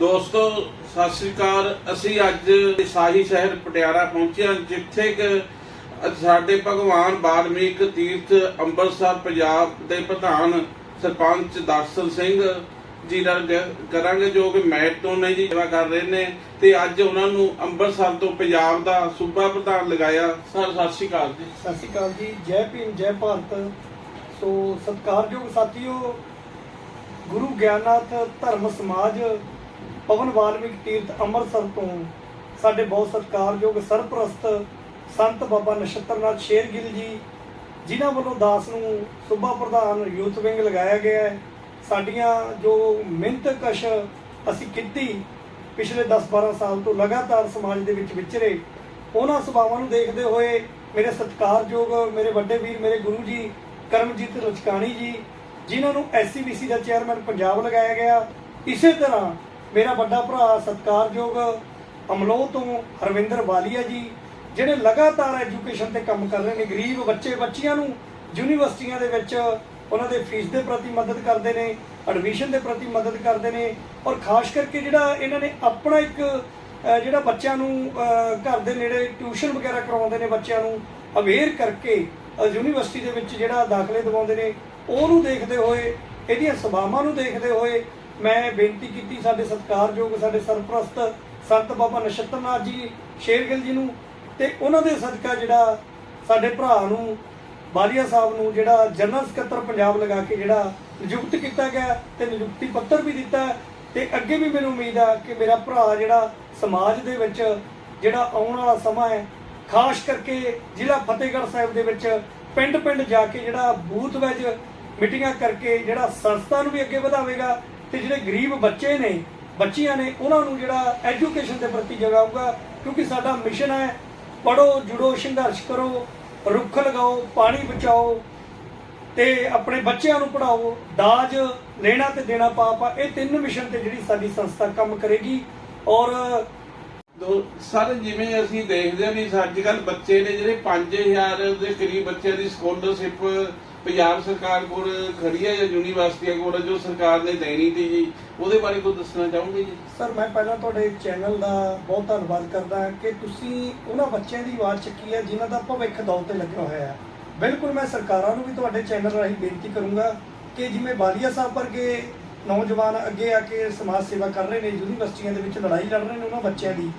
ਦੋਸਤੋ, ਸਤਿ ਸ੍ਰੀ ਅਕਾਲ। ਅਸੀਂ ਅੱਜ ਸਾਹੀ ਸ਼ਹਿਰ ਪਟਿਆਲਾ ਪਹੁੰਚੇ ਹਾਂ, ਜਿੱਥੇ ਕਿ ਸਾਡੇ ਭਗਵਾਨ ਵਾਲਮੀਕ ਤੀਰਥ ਅੰਮ੍ਰਿਤਸਰ ਪੰਜਾਬ ਦੇ ਪ੍ਰਧਾਨ ਸਰਪੰਚ ਦਰਸ਼ਨ ਸਿੰਘ ਜੀ ਨਾਲ ਕਰਾਂਗੇ, ਜੋ ਕਿ ਮੈਟ ਤੋਂ ਨੇ ਜੀ, ਸੇਵਾ ਕਰ ਰਹੇ ਨੇ। ਤੇ ਅੱਜ ਉਹਨਾਂ ਨੂੰ ਅੰਮ੍ਰਿਤਸਰ ਤੋਂ ਪੰਜਾਬ ਦਾ ਸੂਬਾ ਪ੍ਰਧਾਨ ਲਗਾਇਆ। ਸਰ, ਸਤਿ ਸ੍ਰੀ ਅਕਾਲ ਜੀ। ਸਤਿ ਸ਼੍ਰੀ ਅਕਾਲ ਜੀ। ਜੈ ਭੀਮ, ਜੈ ਭਾਰਤ। ਸੋ, ਸਤਿਕਾਰਯੋਗ ਸਾਥੀਓ, ਗੁਰੂ ਗਿਆਨਨਾਥ ਧਰਮ ਸਮਾਜ ਪਵਨ ਵਾਲਮੀਕ ਤੀਰਥ ਅੰਮ੍ਰਿਤਸਰ ਤੋਂ ਸਾਡੇ ਬਹੁਤ ਸਤਿਕਾਰਯੋਗ ਸਰਪ੍ਰਸਤ ਸੰਤ ਬਾਬਾ ਨਛੱਤਰਨਾਥ ਸ਼ੇਰਗਿੱਲ ਜੀ, ਜਿਨ੍ਹਾਂ ਵੱਲੋਂ ਦਾਸ ਨੂੰ ਸੂਬਾ ਪ੍ਰਧਾਨ ਯੂਥ ਵਿੰਗ ਲਗਾਇਆ ਗਿਆ ਹੈ। ਸਾਡੀਆਂ ਜੋ ਮਿਹਨਤ ਕਸ਼ ਅਸੀਂ ਕੀਤੀ ਪਿਛਲੇ 10-12 ਸਾਲ ਤੋਂ ਲਗਾਤਾਰ ਸਮਾਜ ਦੇ ਵਿੱਚ ਵਿਚਰੇ, ਉਹਨਾਂ ਸੁਭਾਵਾਂ ਨੂੰ ਦੇਖਦੇ ਹੋਏ ਮੇਰੇ ਸਤਿਕਾਰਯੋਗ ਮੇਰੇ ਵੱਡੇ ਵੀਰ, ਮੇਰੇ ਗੁਰੂ ਜੀ, ਕਰਮਜੀਤ ਰਚਕਾਣੀ ਜੀ, ਜਿਨ੍ਹਾਂ ਨੂੰ ਐਸਸੀਬੀਸੀ ਦਾ ਚੇਅਰਮੈਨ ਪੰਜਾਬ ਲਗਾਇਆ ਗਿਆ। ਇਸੇ ਤਰ੍ਹਾਂ ਮੇਰਾ ਵੱਡਾ ਭਰਾ ਸਤਿਕਾਰਯੋਗ ਅਮਲੋਹ ਤੋਂ ਹਰਵਿੰਦਰ ਵਾਲੀਆ ਜੀ ਜਿਹੜੇ ਲਗਾਤਾਰ ਐਜੂਕੇਸ਼ਨ ਤੇ ਕੰਮ ਕਰ ਰਹੇ ਨੇ। ਗਰੀਬ ਬੱਚੇ ਬੱਚੀਆਂ ਨੂੰ ਯੂਨੀਵਰਸਿਟੀਆਂ ਦੇ ਵਿੱਚ ਉਹਨਾਂ ਦੇ ਫੀਸ ਦੇ ਪ੍ਰਤੀ ਮਦਦ ਕਰਦੇ ਨੇ, ਐਡਮਿਸ਼ਨ ਦੇ ਪ੍ਰਤੀ ਮਦਦ ਕਰਦੇ ਨੇ ਔਰ ਖਾਸ ਕਰਕੇ ਜਿਹੜਾ ਇਹਨਾਂ ਨੇ ਆਪਣਾ ਇੱਕ ਜਿਹੜਾ ਬੱਚਿਆਂ ਨੂੰ ਘਰ ਦੇ ਨੇੜੇ ਟਿਊਸ਼ਨ ਵਗੈਰਾ ਕਰਵਾਉਂਦੇ ਨੇ ਬੱਚਿਆਂ ਨੂੰ, ਅਵੇਅਰ ਕਰਕੇ ਯੂਨੀਵਰਸਿਟੀ ਦੇ ਵਿੱਚ ਜਿਹੜਾ ਦਾਖਲੇ ਦਿਵਾਉਂਦੇ ਨੇ, ਉਹਨੂੰ ਦੇਖਦੇ ਹੋਏ, ਇਹਦੀਆਂ ਸਭਾਵਾਂ ਨੂੰ ਦੇਖਦੇ ਹੋਏ ਮੈਂ ਬੇਨਤੀ ਕੀਤੀ ਸਾਡੇ ਸਤਿਕਾਰਯੋਗ, ਸਾਡੇ ਸਰਪ੍ਰਸਤ ਸੰਤ ਬਾਬਾ ਨਛੱਤਰਨਾਥ ਜੀ, ਸ਼ੇਰਗਿੱਲ ਜੀ ਨੂੰ ਤੇ ਉਹਨਾਂ ਦੇ ਸਦਕਾ ਜਿਹੜਾ ਸਾਡੇ ਭਰਾ ਨੂੰ, ਬਾਲੀਆ ਸਾਹਿਬ ਨੂੰ ਜਿਹੜਾ ਜਨਰਲ ਸਕੱਤਰ ਪੰਜਾਬ ਲਗਾ ਕੇ ਜਿਹੜਾ ਨਿਯੁਕਤ ਕੀਤਾ ਗਿਆ ਤੇ ਨਿਯੁਕਤੀ ਪੱਤਰ ਵੀ ਦਿੱਤਾ ਤੇ ਅੱਗੇ ਵੀ ਮੈਨੂੰ ਉਮੀਦ ਆ ਕਿ ਮੇਰਾ ਭਰਾ ਜਿਹੜਾ ਸਮਾਜ ਦੇ ਵਿੱਚ ਜਿਹੜਾ ਆਉਣ ਵਾਲਾ ਸਮਾਂ ਹੈ, ਖਾਸ ਕਰਕੇ ਜ਼ਿਲ੍ਹਾ ਫਤਿਹਗੜ੍ਹ ਸਾਹਿਬ ਦੇ ਵਿੱਚ ਪਿੰਡ ਪਿੰਡ ਜਾ ਕੇ ਜਿਹੜਾ ਬੂਥ ਵਿੱਚ ਮੀਟਿੰਗਾਂ ਕਰਕੇ ਜਿਹੜਾ ਸੰਸਥਾ ਨੂੰ ਵੀ ਅੱਗੇ ਵਧਾਵੇਗਾ ਤੇ ਜਿਹੜੇ ਗਰੀਬ ਬੱਚੇ ਨੇ, ਬੱਚੀਆਂ ਨੇ, ਉਹਨਾਂ ਨੂੰ ਜਿਹੜਾ ਐਜੂਕੇਸ਼ਨ ਦੇ ਪ੍ਰਤੀ ਜਗਾਊਗਾ ਕਿਉਂਕਿ ਸਾਡਾ ਮਿਸ਼ਨ ਹੈ ਪੜੋ ਜੁੜੋ, ਸੰਘਰਸ਼ ਕਰੋ, ਰੁੱਖ ਲਗਾਓ, ਪਾਣੀ ਬਚਾਓ ਤੇ ਆਪਣੇ ਬੱਚਿਆਂ ਨੂੰ ਪੜਾਓ ਦਾਜ ਲੈਣਾ ਤੇ ਦੇਣਾ ਪਾਪ ਆ, ਇਹ ਤਿੰਨ ਮਿਸ਼ਨ ਤੇ ਜਿਹੜੀ ਸਾਡੀ ਸੰਸਥਾ ਕੰਮ ਕਰੇਗੀ। ਔਰ ਦੋ, ਸਰ, ਜਿਵੇਂ ਅਸੀਂ ਦੇਖਦੇ ਹਾਂ ਵੀ ਅੱਜ ਕੱਲ ਬੱਚੇ ਨੇ ਜਿਹੜੇ 5000 ਦੇ ਕਰੀਬ ਬੱਚਿਆਂ ਦੀ ਸਕਾਲਰਸ਼ਿਪ ਪੰਜਾਬ ਸਰਕਾਰ ਕੋਲ ਖੜੀ ਹੈ ਜਾਂ ਯੂਨੀਵਰਸਿਟੀਆਂ ਕੋਲ ਜੋ ਸਰਕਾਰ ਨੇ ਦੇਣੀ ਤੀ ਜੀ, ਉਹਦੇ ਬਾਰੇ ਕੋਈ ਦੱਸਣਾ ਚਾਹੋਗੇ ਜੀ? ਸਰ, ਮੈਂ ਪਹਿਲਾਂ ਤੁਹਾਡੇ ਚੈਨਲ ਦਾ ਬਹੁਤ ਧੰਨਵਾਦ ਕਰਦਾ ਕਿ ਤੁਸੀਂ ਉਹਨਾਂ ਬੱਚਿਆਂ ਦੀ ਆਵਾਜ਼ ਚੱਕੀ ਹੈ ਜਿਨ੍ਹਾਂ ਦਾ ਭਵਿੱਖ ਦੌਰ ਤੇ ਲੱਗਿਆ ਹੋਇਆ ਹੈ। ਬਿਲਕੁਲ ਮੈਂ ਸਰਕਾਰਾਂ ਨੂੰ ਵੀ ਤੁਹਾਡੇ ਚੈਨਲ ਰਾਹੀਂ ਬੇਨਤੀ ਕਰੂੰਗਾ ਕਿ ਜਿਵੇਂ ਬਾਲੀਆ ਸਾਹਿਬ ਵਰਗੇ ਨੌਜਵਾਨ ਅੱਗੇ ਆ ਕੇ ਸਮਾਜ ਸੇਵਾ ਕਰ ਰਹੇ ਨੇ, ਯੂਨੀਵਰਸਿਟੀਆਂ ਦੇ ਵਿੱਚ ਲੜਾਈ ਲੜ ਰਹੇ ਨੇ ਉਹਨਾਂ ਬੱਚਿਆਂ ਦੀ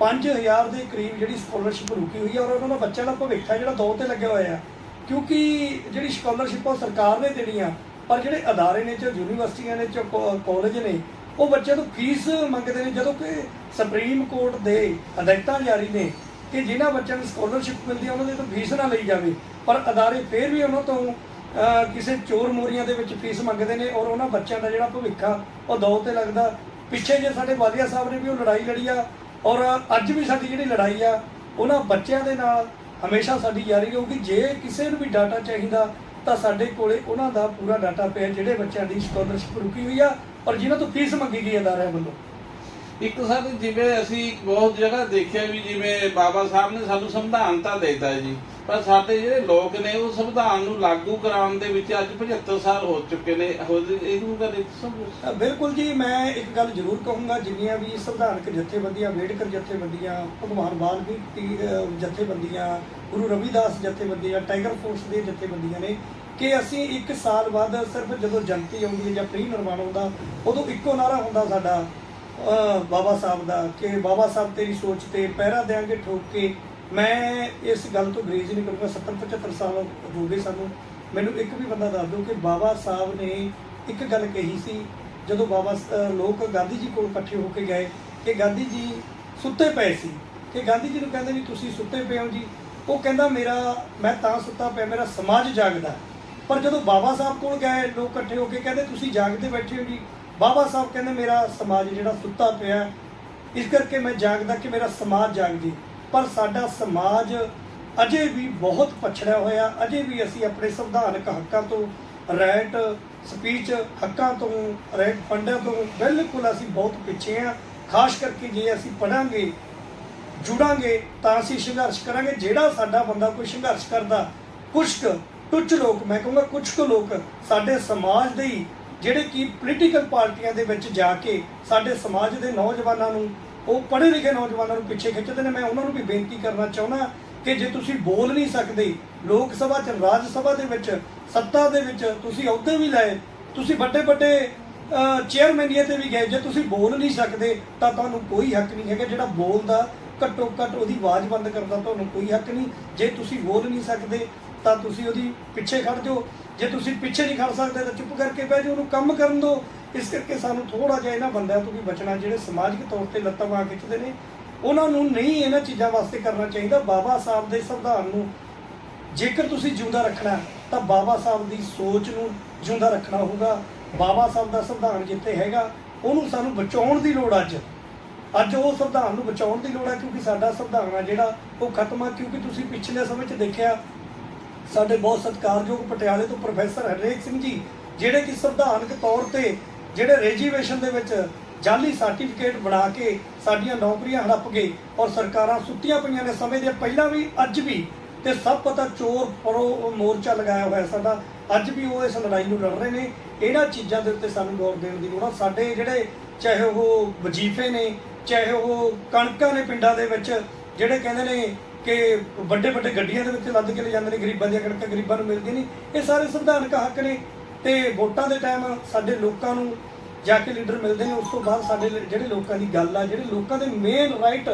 5000 ਦੇ ਕਰੀਬ ਜਿਹੜੀ ਸਕਾਲਰਸ਼ਿਪ ਰੁਕੀ ਹੋਈ ਹੈ ਔਰ ਉਹਨਾਂ ਦਾ ਬੱਚਿਆਂ ਦਾ ਭਵਿੱਖ ਹੈ ਜਿਹੜਾ ਦੌਰ ਤੇ ਲੱਗਿਆ ਹੋਇਆ ਹੈ। ਕਿਉਂਕਿ ਜਿਹੜੀ ਸਕਾਲਰਸ਼ਿਪ ਉਹ ਸਰਕਾਰ ਨੇ ਦੇਣੀ ਆ, ਪਰ ਜਿਹੜੇ ਅਦਾਰੇ ਨੇ ਚ ਯੂਨੀਵਰਸਿਟੀਆਂ ਨੇ ਚ ਕਾਲਜ ਨੇ, ਉਹ ਬੱਚਿਆਂ ਤੋਂ ਫੀਸ ਮੰਗਦੇ ਨੇ। ਜਦੋਂ ਕਿ ਸੁਪਰੀਮ ਕੋਰਟ ਦੇ ਹਦਾਇਤਾਂ ਜਾਰੀ ਨੇ ਕਿ ਜਿਨ੍ਹਾਂ ਬੱਚਿਆਂ ਨੂੰ ਸਕਾਲਰਸ਼ਿਪ ਮਿਲਦੀ ਹੈ ਉਹਨਾਂ ਦੇ ਤੋਂ ਫੀਸ ਨਾ ਲਈ ਜਾਵੇ। ਪਰ ਅਦਾਰੇ ਫੇਰ ਵੀ ਉਹਨਾਂ ਤੋਂ ਕਿਸੇ ਚੋਰ ਮੋਰੀਆਂ ਦੇ ਵਿੱਚ ਫੀਸ ਮੰਗਦੇ ਨੇ ਔਰ ਉਹਨਾਂ ਬੱਚਿਆਂ ਦਾ ਜਿਹੜਾ ਭਵਿੱਖ ਉਹ ਦੌਰ ਤੇ ਲੱਗਦਾ। ਪਿੱਛੇ ਜੇ ਸਾਡੇ ਵਾਲੀਆ ਸਾਹਿਬ ਨੇ ਵੀ ਉਹ ਲੜਾਈ ਲੜੀ ਆ, ਔਰ ਅੱਜ ਵੀ ਸਾਡੀ ਜਿਹੜੀ ਲੜਾਈ ਆ, ਉਹਨਾਂ ਬੱਚਿਆਂ ਦੇ ਨਾਲ ਹਮੇਸ਼ਾ ਸਾਡੀ ਜਾਰੀ ਰਹੂਗੀ। ਜੇ ਕਿਸੇ ਨੂੰ ਵੀ ਡਾਟਾ ਚਾਹੀਦਾ, ਤਾਂ ਸਾਡੇ ਕੋਲੇ ਉਹਨਾਂ ਦਾ ਪੂਰਾ ਡਾਟਾ ਪਿਆ, ਜਿਹੜੇ ਬੱਚਿਆਂ ਦੀ ਸਕਾਲਰਸ਼ਿਪ ਰੁਕੀ ਹੋਈ ਆ ਔਰ ਜਿਨ੍ਹਾਂ ਤੋਂ ਫੀਸ ਮੰਗੀ ਗਈ ਅਦਾਰਿਆਂ ਵੱਲੋਂ। ਇੱਕ ਸਰ, ਜਿਵੇਂ ਅਸੀਂ ਬਹੁਤ ਜਗ੍ਹਾ ਦੇਖਿਆ ਵੀ ਜਿਵੇਂ ਬਾਬਾ ਸਾਹਿਬ ਨੇ ਸਾਨੂੰ ਸੰਵਿਧਾਨ ਤਾਂ ਦਿੱਤਾ ਜੀ। ਪਰ ਸਾਡੇ ਜਿਹੜੇ ਲੋਕ ਨੇ ਉਹ ਸੰਵਿਧਾਨ ਨੂੰ ਲਾਗੂ ਕਰਾਉਣ ਦੇ ਵਿੱਚ ਅੱਜ 75 ਸਾਲ ਹੋ ਚੁੱਕੇ ਨੇ। ਇਹਨੂੰ ਕਦੇ ਸਮਝ ਬਿਲਕੁਲ ਜੀ, ਮੈਂ ਇੱਕ ਗੱਲ ਜ਼ਰੂਰ ਕਹੂੰਗਾ, ਜਿੰਨੀਆਂ ਵੀ ਸੰਵਿਧਾਨਕ ਜਥੇਬੰਦੀਆਂ, ਅੰਬੇਡਕਰ ਜਥੇਬੰਦੀਆਂ, ਭਗਵਾਨ ਵਾਲਮੀਕ ਜਥੇਬੰਦੀਆਂ, ਗੁਰੂ ਰਵਿਦਾਸ ਜਥੇਬੰਦੀਆਂ, ਟਾਈਗਰ ਫੋਰਸ ਦੇ ਜਥੇਬੰਦੀਆਂ ਨੇ ਕਿ ਅਸੀਂ ਇੱਕ ਸਾਲ ਬਾਅਦ ਸਿਰਫ ਜਦੋਂ ਜਨਤੀ ਆਉਂਦੀ ਹੈ ਜਾਂ ਪ੍ਰੀ ਨਿਰਵਾਣ ਆਉਂਦਾ ਉਦੋਂ ਇੱਕੋ ਨਾਰਾ ਹੁੰਦਾ ਸਾਡਾ ਬਾਬਾ ਸਾਹਿਬ ਦਾ ਕਿ ਬਾਬਾ ਸਾਹਿਬ ਤੇਰੀ ਸੋਚ ਤੇ ਪਹਿਰਾ ਦੇਾਂਗੇ ਠੋਕ ਕੇ ਮੈਂ ਇਸ ਗੱਲ ਤੋਂ ਗਰੇਜ ਨਹੀਂ ਕਰੂੰਗਾ 70 75 ਸਾਲ ਹੋ ਗਏ ਸਾਨੂੰ। ਮੈਨੂੰ ਇੱਕ ਵੀ ਬੰਦਾ ਦੱਸ ਦਿਓ ਕਿ ਬਾਬਾ ਸਾਹਿਬ ਨੇ ਇੱਕ ਗੱਲ ਕਹੀ ਸੀ, ਜਦੋਂ ਬਾਬਾ ਲੋਕ ਗਾਂਧੀ ਜੀ ਕੋਲ ਇਕੱਠੇ ਹੋ ਕੇ ਗਏ, ਕਿ ਗਾਂਧੀ ਜੀ ਸੁੱਤੇ ਪਏ ਸੀ। ਕਿ ਗਾਂਧੀ ਜੀ ਨੂੰ ਕਹਿੰਦੇ ਵੀ ਤੁਸੀਂ ਸੁੱਤੇ ਪਏ ਹੋ ਜੀ। ਉਹ ਕਹਿੰਦਾ ਮੇਰਾ, ਮੈਂ ਤਾਂ ਸੁੱਤਾ ਪਿਆ, ਮੇਰਾ ਸਮਾਜ ਜਾਗਦਾ। ਪਰ ਜਦੋਂ ਬਾਬਾ ਸਾਹਿਬ ਕੋਲ ਗਏ, ਲੋਕ ਇਕੱਠੇ ਹੋ ਕੇ ਕਹਿੰਦੇ ਤੁਸੀਂ ਜਾਗਦੇ ਬੈਠੇ ਹੋ ਜੀ। ਬਾਬਾ ਸਾਹਿਬ ਕਹਿੰਦੇ ਮੇਰਾ ਸਮਾਜ ਜਿਹੜਾ ਸੁੱਤਾ ਪਿਆ, ਇਸ ਕਰਕੇ ਮੈਂ ਜਾਗਦਾ ਕਿ ਮੇਰਾ ਸਮਾਜ ਜਾਗ ਜੇ। ਪਰ ਸਾਡਾ ਸਮਾਜ ਅਜੇ ਵੀ ਬਹੁਤ ਪਛੜਿਆ ਹੋਇਆ, ਅਜੇ ਵੀ ਅਸੀਂ ਆਪਣੇ ਸੰਵਿਧਾਨਕ ਹੱਕਾਂ ਤੋਂ, ਰਾਈਟ ਸਪੀਚ ਹੱਕਾਂ ਤੋਂ, ਰਾਈਟ ਫੰਡਾਂ ਤੋਂ ਬਿਲਕੁਲ ਅਸੀਂ ਬਹੁਤ ਪਿੱਛੇ ਆ ਖਾਸ ਕਰਕੇ ਜੇ ਅਸੀਂ ਪੜਾਂਗੇ ਜੁੜਾਂਗੇ, ਤਾਂ ਅਸੀਂ ਸੰਘਰਸ਼ ਕਰਾਂਗੇ। ਜਿਹੜਾ ਸਾਡਾ ਬੰਦਾ ਕੋਈ ਸੰਘਰਸ਼ ਕਰਦਾ, ਕੁਛ ਕੁ ਟੁੱਚ ਲੋਕ, ਮੈਂ ਕਹੂੰਗਾ ਕੁਛ ਕੁ ਲੋਕ ਸਾਡੇ ਸਮਾਜ ਦੇ ਹੀ, ਜਿਹੜੇ ਕਿ ਪੋਲੀਟੀਕਲ ਪਾਰਟੀਆਂ ਦੇ ਵਿੱਚ ਜਾ ਕੇ ਸਾਡੇ ਸਮਾਜ ਦੇ ਨੌਜਵਾਨਾਂ ਨੂੰ ਉਹ ਪੜ੍ਹੇ ਲਿਖੇ ਨੌਜਵਾਨਾਂ ਨੂੰ ਪਿੱਛੇ ਖਿੱਚਦੇ ਨੇ। ਮੈਂ ਉਹਨਾਂ ਨੂੰ ਵੀ ਬੇਨਤੀ ਕਰਨਾ ਚਾਹੁੰਦਾ ਕਿ ਜੇ ਤੁਸੀਂ ਬੋਲ ਨਹੀਂ ਸਕਦੇ, ਲੋਕ ਸਭਾ ਚ, ਰਾਜ ਸਭਾ ਦੇ ਵਿੱਚ, ਸੱਤਾ ਦੇ ਵਿੱਚ ਤੁਸੀਂ ਅਹੁਦੇ ਵੀ ਲਏ, ਤੁਸੀਂ ਵੱਡੇ ਵੱਡੇ ਚੇਅਰਮੈਨੀਆਂ ਤੇ ਵੀ ਗਏ, ਜੇ ਤੁਸੀਂ ਬੋਲ ਨਹੀਂ ਸਕਦੇ, ਤਾਂ ਤੁਹਾਨੂੰ ਕੋਈ ਹੱਕ ਨਹੀਂ ਹੈਗਾ। ਜਿਹੜਾ ਬੋਲਦਾ, ਘੱਟੋ ਘੱਟ ਉਹਦੀ ਆਵਾਜ਼ ਬੰਦ ਕਰਦਾ, ਤੁਹਾਨੂੰ ਕੋਈ ਹੱਕ ਨਹੀਂ। ਜੇ ਤੁਸੀਂ ਬੋਲ ਨਹੀਂ ਸਕਦੇ ਤਾਂ ਤੁਸੀਂ ਉਹਦੀ ਪਿੱਛੇ ਖੜ ਜਾਓ। ਜੇ ਤੁਸੀਂ ਪਿੱਛੇ ਨਹੀਂ ਖੜ ਸਕਦੇ ਤਾਂ ਚੁੱਪ ਕਰਕੇ ਬਹਿ ਜਾਓ, ਉਹਨੂੰ ਕੰਮ ਕਰਨ ਦਿਓ। ਇਸ ਕਰਕੇ ਸਾਨੂੰ ਥੋੜਾ ਜਿਹਾ ਇਹਨਾਂ ਬੰਦਿਆਂ ਤੋਂ ਵੀ ਬਚਣਾ, ਜਿਹੜੇ ਸਮਾਜਿਕ ਤੌਰ ਤੇ ਲੱਤਾਂ ਮਾਰ ਖਿੱਚਦੇ ਨੇ, ਉਹਨਾਂ ਨੂੰ ਨਹੀਂ ਇਹਨਾਂ ਚੀਜ਼ਾਂ ਵਾਸਤੇ ਕਰਨਾ ਚਾਹੀਦਾ। ਬਾਬਾ ਸਾਹਿਬ ਦੇ ਸੰਵਿਧਾਨ ਨੂੰ ਜੇਕਰ ਤੁਸੀਂ ਜਿਉਂਦਾ ਰੱਖਣਾ, ਤਾਂ ਬਾਬਾ ਸਾਹਿਬ ਦੀ ਸੋਚ ਨੂੰ ਜਿਉਂਦਾ ਰੱਖਣਾ ਹੋਊਗਾ। ਬਾਬਾ ਸਾਹਿਬ ਦਾ ਸੰਵਿਧਾਨ ਜਿੱਥੇ ਹੈਗਾ, ਉਹਨੂੰ ਸਾਨੂੰ ਬਚਾਉਣ ਦੀ ਲੋੜ ਅੱਜ। ਅੱਜ ਉਹ ਸੰਵਿਧਾਨ ਨੂੰ ਬਚਾਉਣ ਦੀ ਲੋੜ ਹੈ ਕਿਉਂਕਿ ਸਾਡਾ ਸੰਵਿਧਾਨ ਆ ਜਿਹੜਾ, ਉਹ ਖਤਮ ਆ, ਕਿਉਂਕਿ ਤੁਸੀਂ ਪਿਛਲੇ ਸਮੇਂ 'ਚ ਦੇਖਿਆ ਸਾਡੇ ਬਹੁਤ ਸਤਿਕਾਰਯੋਗ ਪਟਿਆਲੇ ਤੋਂ ਪ੍ਰੋਫੈਸਰ ਹਰਨੇਕ ਸਿੰਘ ਜੀ, ਜਿਹੜੇ ਕਿ ਸੰਵਿਧਾਨਕ ਤੌਰ ਤੇ ਜਿਹੜੇ ਰੈਜੀਵੇਸ਼ਨ ਦੇ ਵਿੱਚ ਜਾਲੀ ਸਰਟੀਫਿਕੇਟ ਬਣਾ ਕੇ ਸਾਡੀਆਂ ਨੌਕਰੀਆਂ ਹੜੱਪ ਗਏ ਔਰ ਸਰਕਾਰਾਂ ਸੁੱਤੀਆਂ ਪਈਆਂ ਨੇ ਸਮੇਂ ਦੇ ਪਹਿਲਾਂ ਵੀ, ਅੱਜ ਵੀ ਤੇ ਸਭ ਪਤਾ ਚੋਰ ਪਰੋ ਮੋਰਚਾ ਲਗਾਇਆ ਹੋਇਆ ਸਾਡਾ। ਅੱਜ ਵੀ ਉਹ ਇਸ ਲੜਾਈ ਨੂੰ ਲੜ ਰਹੇ ਨੇ। ਇਹਨਾਂ ਚੀਜ਼ਾਂ ਦੇ ਉੱਤੇ ਸਾਨੂੰ ਗੌਰ ਦੇਣ ਦੀ ਲੋੜ ਆ। ਸਾਡੇ ਜਿਹੜੇ ਚਾਹੇ ਉਹ ਵਜੀਫੇ ਨੇ, ਚਾਹੇ ਉਹ ਕਣਕਾਂ ਨੇ ਪਿੰਡਾਂ ਦੇ ਵਿੱਚ, ਜਿਹੜੇ ਕਹਿੰਦੇ ਨੇ ਕਿ ਵੱਡੇ ਵੱਡੇ ਗੱਡੀਆਂ ਦੇ ਵਿੱਚ ਲੱਦ ਕੇ ਲੈ ਜਾਂਦੇ ਨੇ, ਗਰੀਬਾਂ ਦੀਆਂ ਕਣਕਾਂ ਗਰੀਬਾਂ ਨੂੰ ਮਿਲਦੀਆਂ ਨਹੀਂ। ਇਹ ਸਾਰੇ ਸੰਵਿਧਾਨਕ ਹੱਕ ਨੇ ਤੇ ਵੋਟਾਂ ਦੇ ਟਾਈਮ ਸਾਡੇ ਲੋਕਾਂ ਨੂੰ ਜਾ ਕੇ ਲੀਡਰ ਮਿਲਦੇ ਨੇ। ਉਸ ਤੋਂ ਬਾਅਦ ਸਾਡੇ ਜਿਹੜੇ ਲੋਕਾਂ ਦੀ ਗੱਲ ਆ, ਜਿਹੜੇ ਲੋਕਾਂ ਦੇ ਮੇਨ ਰਾਈਟ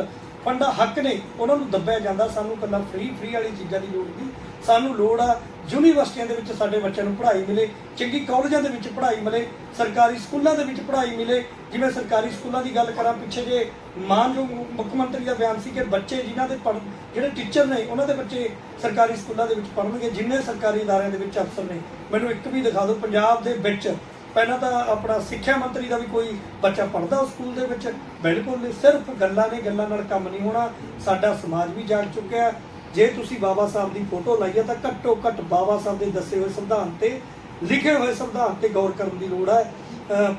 ਫੰਡਾ ਹੱਕ ਨੇ ਉਹਨਾਂ ਨੂੰ ਦੱਬਿਆ ਜਾਂਦਾ, ਸਾਨੂੰ ਕੱਲਾ ਫ੍ਰੀ ਫ੍ਰੀ ਵਾਲੀ ਚੀਜ਼ਾਂ ਦੀ ਲੋੜ ਨਹੀਂ। ਸਾਨੂੰ ਲੋੜ ਆ ਯੂਨੀਵਰਸਿਟੀਆਂ ਦੇ ਵਿੱਚ ਸਾਡੇ ਬੱਚਿਆਂ ਨੂੰ ਪੜ੍ਹਾਈ ਮਿਲੇ, ਚੰਗੀ ਕਾਲਜਾਂ ਦੇ ਵਿੱਚ ਪੜ੍ਹਾਈ ਮਿਲੇ, ਸਰਕਾਰੀ ਸਕੂਲਾਂ ਦੇ ਵਿੱਚ ਪੜ੍ਹਾਈ ਮਿਲੇ। ਜਿਵੇਂ ਸਰਕਾਰੀ ਸਕੂਲਾਂ ਦੀ ਗੱਲ ਕਰਾਂ, ਪਿੱਛੇ ਜੇ ਮਾਨਯੋਗ ਮੁੱਖ ਮੰਤਰੀ ਦਾ ਬਿਆਨ ਸੀ ਕਿ ਬੱਚੇ ਜਿਨ੍ਹਾਂ ਦੇ ਪੜ੍ਹ, ਜਿਹੜੇ ਟੀਚਰ ਨੇ, ਉਹਨਾਂ ਦੇ ਬੱਚੇ ਸਰਕਾਰੀ ਸਕੂਲਾਂ ਦੇ ਵਿੱਚ ਪੜ੍ਹਨਗੇ, ਜਿੰਨੇ ਸਰਕਾਰੀ ਅਦਾਰਿਆਂ ਦੇ ਵਿੱਚ ਅਫਸਰ ਨੇ। ਮੈਨੂੰ ਇੱਕ ਵੀ ਦਿਖਾ ਦਿਓ, ਪੰਜਾਬ ਦੇ ਵਿੱਚ ਪਹਿਲਾਂ ਤਾਂ ਆਪਣਾ ਸਿੱਖਿਆ ਮੰਤਰੀ ਦਾ ਵੀ ਕੋਈ ਬੱਚਾ ਪੜਦਾ ਉਸ ਸਕੂਲ ਦੇ ਵਿੱਚ। ਬਿਲਕੁਲ ਨਹੀਂ, ਸਿਰਫ ਗੱਲਾਂ ਨੇ ਗੱਲਾਂ ਨਾਲ ਕੰਮ ਨਹੀਂ ਹੋਣਾ। ਸਾਡਾ ਸਮਾਜ ਵੀ ਜਾਗ ਚੁੱਕਿਆ ਜੇ ਤੁਸੀਂ ਬਾਬਾ ਸਾਹਿਬ ਦੀ ਫੋਟੋ ਲਾਈ ਹੈ ਤਾਂ ਘੱਟੋ ਘੱਟ ਬਾਬਾ ਸਾਹਿਬ ਦੇ ਦੱਸੇ ਹੋਏ ਸੰਵਿਧਾਨ ਤੇ, ਲਿਖੇ ਹੋਏ ਸੰਵਿਧਾਨ ਤੇ ਗੌਰ ਕਰਨ ਦੀ ਲੋੜ ਹੈ।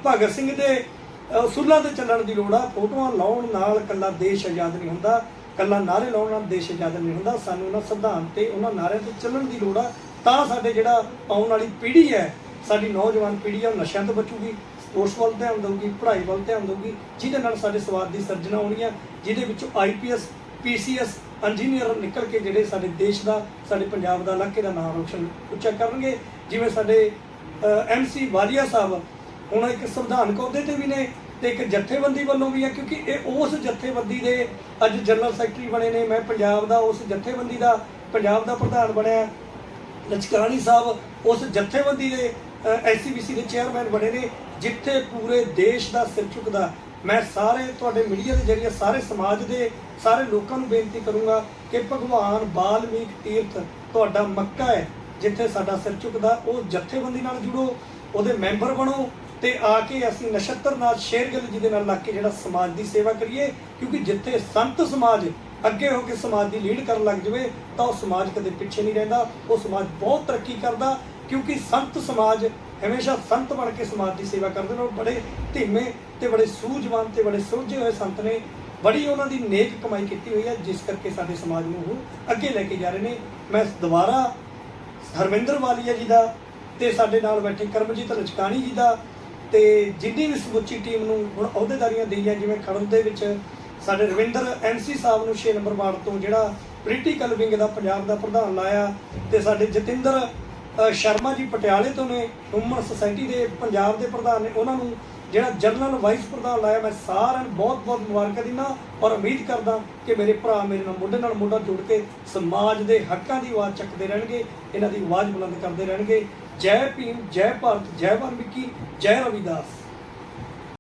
ਭਗਤ ਸਿੰਘ ਦੇ ਅਹ ਉਸੂਲਾਂ ਤੇ ਚੱਲਣ ਦੀ ਲੋੜ ਆ। ਫੋਟੋਆਂ ਲਾਉਣ ਨਾਲ ਕੱਲਾ ਦੇਸ਼ ਆਜ਼ਾਦ ਨਹੀਂ ਹੁੰਦਾ। ਕੱਲਾ ਨਾਰੇ ਲਾਉਣ ਨਾਲ ਦੇਸ਼ ਆਜ਼ਾਦ ਨਹੀਂ ਹੁੰਦਾ। ਸਾਨੂੰ ਉਹਨਾਂ ਸੰਵਿਧਾਨ ਤੇ, ਉਹਨਾਂ ਨਾਰਿਆਂ ਤੇ ਚੱਲਣ ਦੀ ਲੋੜ ਆ। ਤਾਂ ਸਾਡੇ ਜਿਹੜਾ ਆਉਣ ਵਾਲੀ ਪੀੜ੍ਹੀ ਹੈ ਸਾਡੀ ਨੌਜਵਾਨ ਪੀੜ੍ਹੀ ਆ, ਉਹ ਨਸ਼ਿਆਂ ਤੋਂ ਬਚੂਗੀ, ਸਪੋਰਟਸ ਵੱਲ ਧਿਆਨ ਦੇਊਗੀ, ਪੜ੍ਹਾਈ ਵੱਲ ਧਿਆਨ ਦੇਊਗੀ, ਜਿਹਦੇ ਨਾਲ ਸਾਡੇ ਸਵਾਦ ਦੀ ਸਿਰਜਣਾ ਹੋਣੀ ਆ, ਜਿਹਦੇ ਵਿੱਚੋਂ ਆਈਪੀਐਸ ਪੀਸੀਐਸ ਇੰਜੀਨੀਅਰ ਨਿਕਲ ਕੇ ਜਿਹੜੇ ਸਾਡੇ ਦੇਸ਼ ਦਾ, ਸਾਡੇ ਪੰਜਾਬ ਦਾ ਇਲਾਕੇ ਦਾ ਨਾਮ ਰੋਸ਼ਨ ਉੱਚਾ ਕਰਨਗੇ, ਜਿਵੇਂ ਸਾਡੇ ਐਮਸੀ ਵਾਲੀਆ ਸਾਹਿਬ, ਹੁਣ ਇੱਕ ਸੰਵਿਧਾਨਕ ਅਹੁਦੇ ਤੇ ਵੀ ਨੇ ਤੇ ਇੱਕ ਜਥੇਬੰਦੀ ਵੱਲੋਂ ਵੀ ਹੈ ਕਿਉਂਕਿ ਇਹ ਉਸ ਜਥੇਬੰਦੀ ਦੇ ਅੱਜ ਜਨਰਲ ਸੈਕਟਰੀ ਬਣੇ ਨੇ, ਮੈਂ ਪੰਜਾਬ ਦਾ ਉਸ ਜਥੇਬੰਦੀ ਦਾ, ਪੰਜਾਬ ਦਾ ਪ੍ਰਧਾਨ ਬਣਿਆ, ਲਚਕਾਣੀ ਸਾਹਿਬ ਉਸ ਜਥੇਬੰਦੀ ਦੇ ਐਸਸੀਬੀਸੀ ਦੇ ਚੇਅਰਮੈਨ ਬਣੇ ਨੇ, ਜਿੱਥੇ ਪੂਰੇ ਦੇਸ਼ ਦਾ ਸਿਰ ਝੁਕਦਾ। ਮੈਂ ਸਾਰੇ ਤੁਹਾਡੇ ਮੀਡੀਆ ਦੇ ਜਰੀਏ, ਸਾਰੇ ਸਮਾਜ ਦੇ, ਸਾਰੇ ਲੋਕਾਂ ਨੂੰ ਬੇਨਤੀ ਕਰੂੰਗਾ ਕਿ ਭਗਵਾਨ ਬਾਲਮੀਕ ਤੀਰਥ ਤੁਹਾਡਾ ਮੱਕਾ ਹੈ, ਜਿੱਥੇ ਸਾਡਾ ਸਿਰ ਝੁਕਦਾ, ਉਹ ਜਥੇਬੰਦੀ ਨਾਲ ਜੁੜੋ, ਉਹਦੇ ਮੈਂਬਰ ਬਣੋ, ਤੇ ਆ ਕੇ ਅਸੀਂ ਨਛੱਤਰਨਾਥ ਸ਼ੇਰਗਿੱਲ ਜੀ ਦੇ ਨਾਲ ਲੱਗ ਕੇ ਜਿਹੜਾ ਸਮਾਜ ਦੀ ਸੇਵਾ ਕਰੀਏ, ਕਿਉਂਕਿ ਜਿੱਥੇ ਸੰਤ ਸਮਾਜ ਅੱਗੇ ਹੋ ਕੇ ਸਮਾਜ ਦੀ ਲੀਡ ਕਰਨ ਲੱਗ ਜਾਵੇ, ਤਾਂ ਉਹ ਸਮਾਜ ਕਦੇ ਪਿੱਛੇ ਨਹੀਂ ਰਹਿੰਦਾ, ਉਹ ਸਮਾਜ ਬਹੁਤ ਤਰੱਕੀ ਕਰਦਾ ਕਿਉਂਕਿ ਸੰਤ ਸਮਾਜ ਹਮੇਸ਼ਾ ਸੰਤ ਬਣ ਕੇ ਸਮਾਜ ਦੀ ਸੇਵਾ ਕਰਦੇ ਨੇ ਉਹ ਬੜੇ ਧੀਮੇ ਤੇ ਬੜੇ ਸੂਝਵਾਨ ਤੇ ਬੜੇ ਸੁਲਝੇ ਹੋਏ ਸੰਤ ਨੇ ਬੜੀ ਉਹਨਾਂ ਦੀ ਨੇਕ ਕਮਾਈ ਕੀਤੀ ਹੋਈ ਹੈ, ਜਿਸ ਕਰਕੇ ਸਾਡੇ ਸਮਾਜ ਨੂੰ ਉਹ ਅੱਗੇ ਲੈ ਕੇ ਜਾ ਰਹੇ ਨੇ। ਮੈਂ ਦੁਬਾਰਾ ਹਰਵਿੰਦਰ ਵਾਲੀਆ ਜੀ ਦਾ ਤੇ ਸਾਡੇ ਨਾਲ ਬੈਠੇ ਕਰਮਜੀਤ ਰਚਕਾਣੀ ਜੀ ਦਾ ਤੇ ਜਿੰਨੀ ਵੀ ਸਮੁੱਚੀ ਟੀਮ ਨੂੰ ਹੁਣ ਅਹੁਦੇਦਾਰੀਆਂ ਦੇਈਆਂ, ਜਿਵੇਂ ਖੜਨ ਦੇ ਵਿੱਚ ਸਾਡੇ ਰਵਿੰਦਰ ਐਮਸੀ ਸਾਹਿਬ ਨੂੰ 6 ਨੰਬਰ ਵਾਰਡ ਤੋਂ ਜਿਹੜਾ ਪੋਲੀਟੀਕਲ ਵਿੰਗ ਦਾ ਪੰਜਾਬ ਦਾ ਪ੍ਰਧਾਨ ਲਾਇਆ ਤੇ ਸਾਡੇ ਜਤਿੰਦਰ ਸ਼ਰਮਾ ਜੀ ਪਟਿਆਲੇ ਤੋਂ ਨੇ ਹਿਊਮਨ ਸੁਸਾਇਟੀ ਦੇ, ਪੰਜਾਬ ਦੇ ਪ੍ਰਧਾਨ ਨੇ, ਉਹਨਾਂ ਨੂੰ ਜਿਹੜਾ ਜਨਰਲ ਵਾਈਸ ਪ੍ਰਧਾਨ ਲਾਇਆ, ਮੈਂ ਸਾਰਿਆਂ ਨੂੰ ਬਹੁਤ ਬਹੁਤ ਮੁਬਾਰਕਾਂ ਦਿੰਦਾ ਔਰ ਉਮੀਦ ਕਰਦਾ ਕਿ ਮੇਰੇ ਭਰਾ ਮੇਰੇ ਨਾਲ ਮੋਢੇ ਨਾਲ ਮੋਢਾ ਜੋੜ ਕੇ ਸਮਾਜ ਦੇ ਹੱਕਾਂ ਦੀ ਆਵਾਜ਼ ਚੱਕਦੇ ਰਹਿਣਗੇ, ਇਹਨਾਂ ਦੀ ਆਵਾਜ਼ ਬੁਲੰਦ ਕਰਦੇ ਰਹਿਣਗੇ। ਜੈ ਭੀਮ, ਜੈ ਭਾਰਤ, ਜੈ ਵਾਲਮੀਕੀ ਜੈ ਰਵਿਦਾਸ